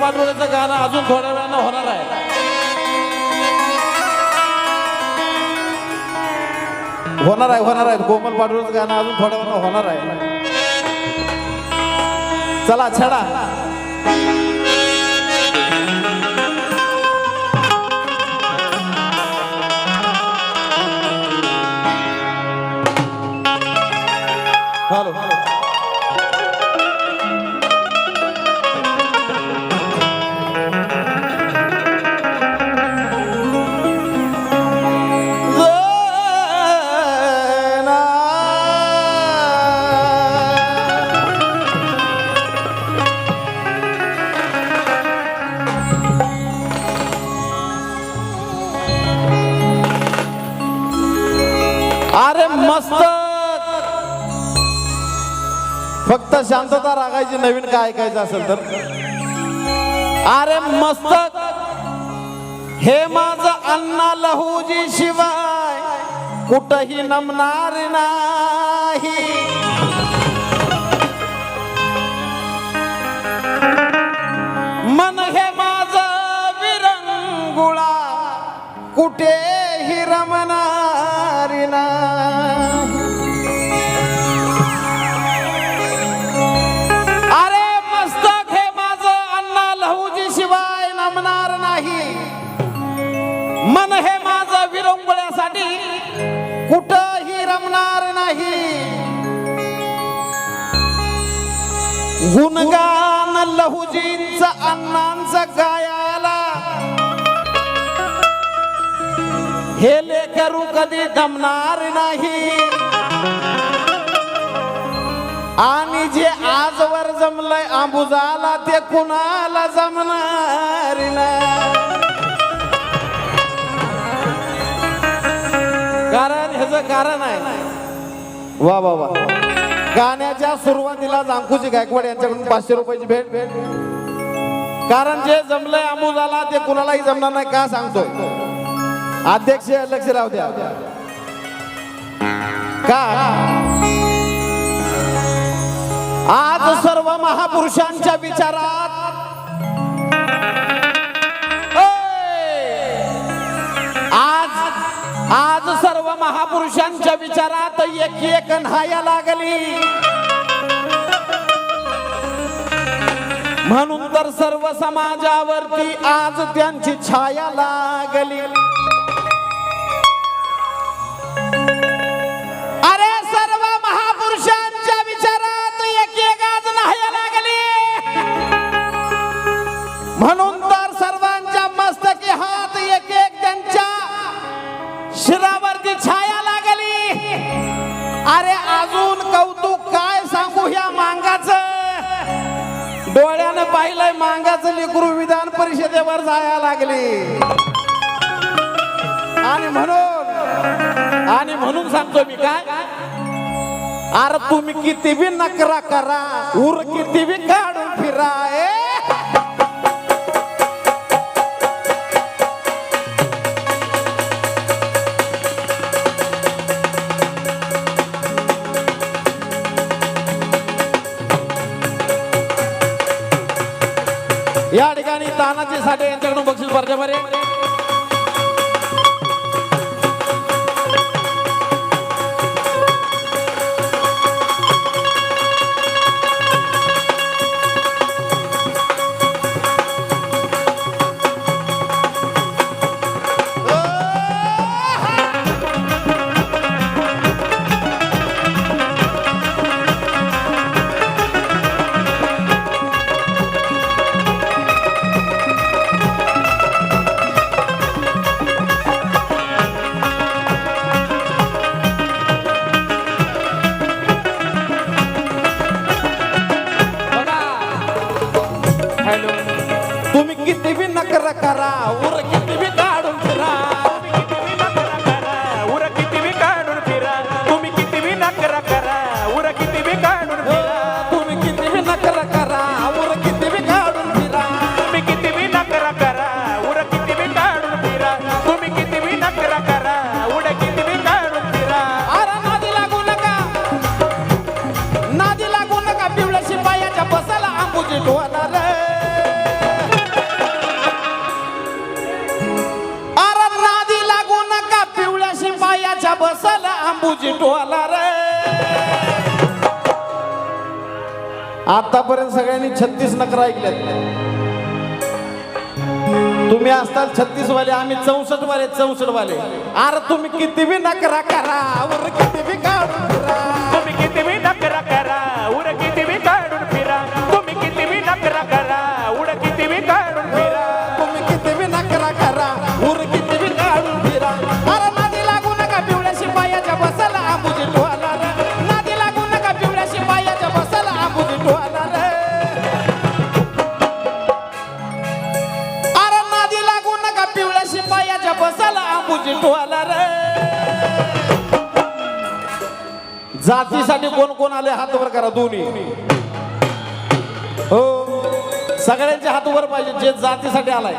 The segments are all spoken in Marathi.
पाटोळ्याचं गाणं अजून थोड्या वेळानं होणार आहे. होणार आहे होणार आहे. कोमल पाटोळ्याचं गाणं अजून थोड्या वेळानं होणार आहे. चला छडा. मस्तक. फक्त शांतता रागायची नवीन काय ऐकायचं असेल तर. अरे मस्तक. हे माझं अण्णा लहूजी शिवाय कुठही नमणार नाही. कुठंही रमणार नाही. गुणगान लहुजींच अण्णांचं गायाला. हे लेकरू कधी दमणार नाही. आणि जे आजवर जमलंय आंबुजाला ते कुणाला जमणार? कारण कारण आहे. वा वा वा. गाण्याच्या सुरुवातीला अंकुशी गायकवाड यांच्याकडून पाचशे रुपयाची भेट. भेट कारण जे जमलंय आंबुजाला ते कुणालाही जमणार नाही का सांगतोय. अध्यक्ष लक्ष राहू द्या. का? आज सर्व महापुरुषांच्या विचारात आज सर्व महापुरुषांच्या विचारात एक एक न्हाया लागली. म्हणून तर सर्व समाजावरती आज त्यांची छाया लागली. आणि म्हणून आणि म्हणून सांगतो मी काय? अरे तुम्ही किती बी नकरा करा उर किती बी काढून फिरा या ठिकाणी तानाजी साठे यांच्याकडून बक्षीस स्पर्धेमध्ये आतापर्यंत सगळ्यांनी छत्तीस नकर ऐकल्यात. तुम्ही असताल छत्तीस वाले आम्ही चौसष्ट वाले चौसष्ट वाले अरे तुम्ही किती बी नकरा करा किती बी बसाला रे. जातीसाठी कोण कोण आले हात वर करा दोन्ही. हो सगळ्यांचे हात वर पाहिजे जे जातीसाठी आलाय.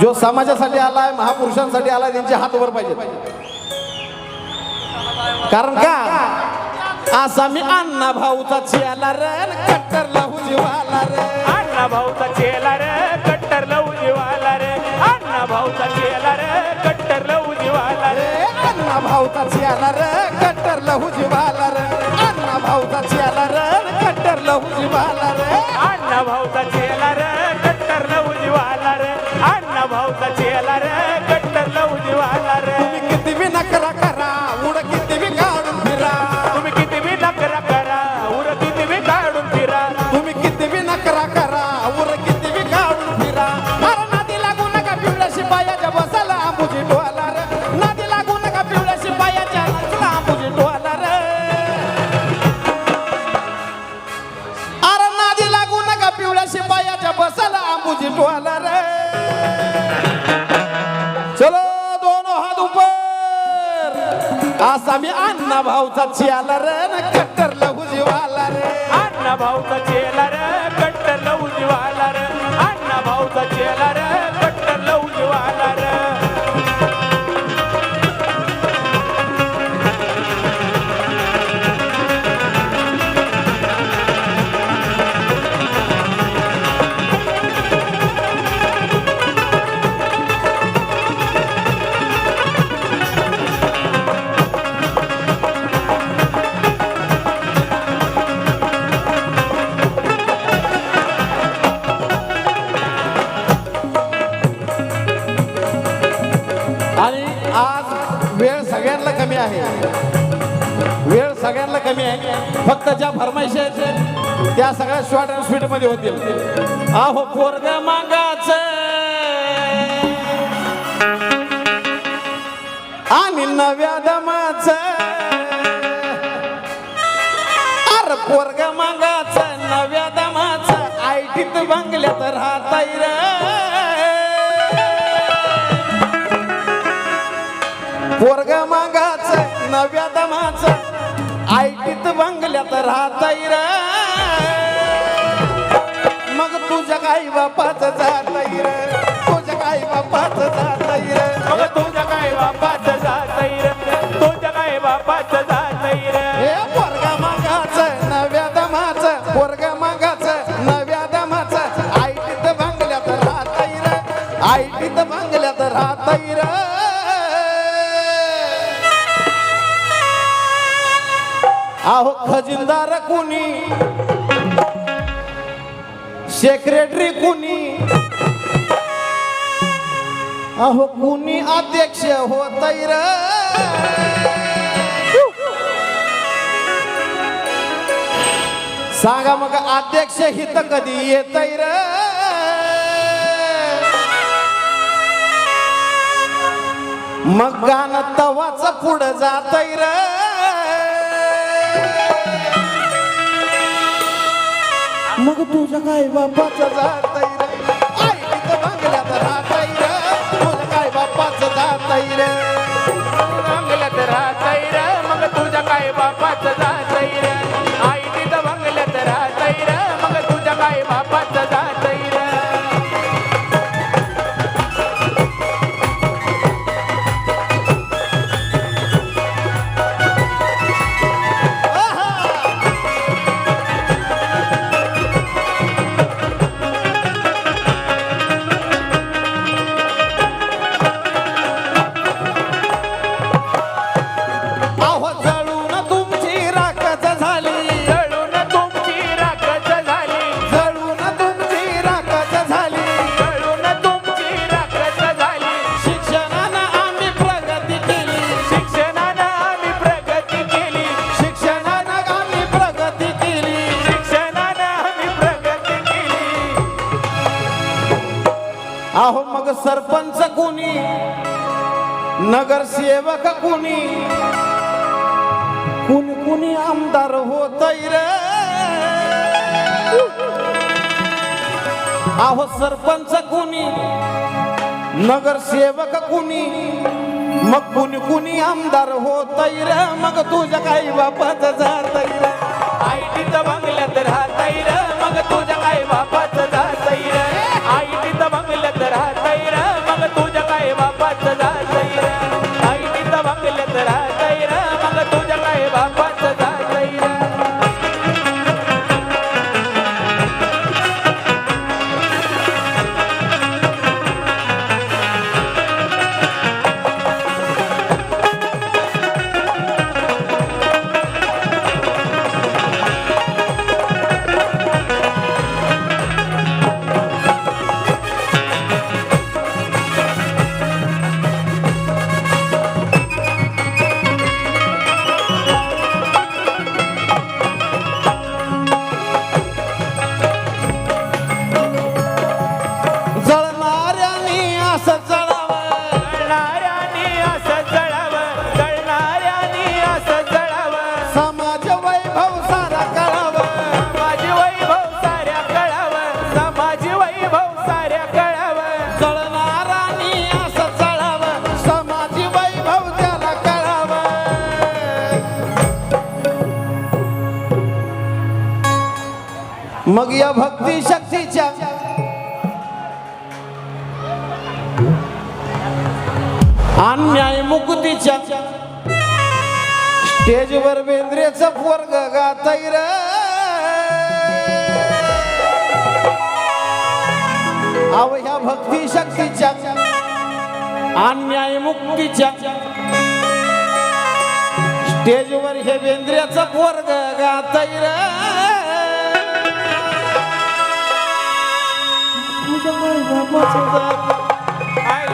जो समाजासाठी आलाय महापुरुषांसाठी आलाय त्यांचे हात वर पाहिजे कारण का? असा मी अण्णा भाऊचा चियाला रे कट्टर लाहू जीवाला रे. अण्णा भाऊचा अण्णा दुपर. असा मी अण्णा भाऊचा चियाला रे न कट्टर लहू जीवाला रे. अण्णा भाऊचा चेला रे कट्टर लवू जीवाला रे. अण्णा भाऊचा चेला रे कट्टर लवू जीवाला रे. फक्त ज्या फरमाईशी आहेत त्या सगळ्या शॉर्ट अँड स्वीटमध्ये होतील. आहो पोरग मागाच. आणि नव्या दमाच. अरे पोरग मागाच नव्या दमाच. आयटीत बंगल्यात राहता रे. पोरग मागाच नव्या दमाच. आयटीत बंगल्यात राहता रे. मग तुझ्या काही बापाच जात रे. तुझ्या काही बापाच जात रे. मग तुझ्या काय बापाच जातई रे. तुझ्या काय बापाच जातई रे. हे पोरग मागाच नव्या दमाच पोरग मागाच नव्या दमाच. आयटीत बंगल्यात राहता रे. आयटीत बंगल्यात राहता रे. अहो खजिनदार कुणी? सेक्रेटरी कुणी? अहो कुणी अध्यक्ष होत र? सांगा मग अध्यक्ष हित कधी येत र? मग गाणं तवाच पुढं जात र? मग तुझ्या काय बापाचा जात सरपंच कोणी? नगरसेवक कुणी? कुणी कुणी आमदार होत रे? आहो सरपंच कोणी? नगरसेवक कुणी? मग कुणी कुणी आमदार होत रे? मग तुझ्या काही बापाचं जात रे? मग या भक्ती शक्तीच्या अन्याय मुक्तीच्या स्टेजवर बेंद्रेचं पोरग गातय रे. अव ह्या भक्ती शक्तीच्या अन्याय मुक्तीच्या स्टेजवर हे बेंद्रेच पोरग गातय रे. तुझ्या मायबापाचं जात. आई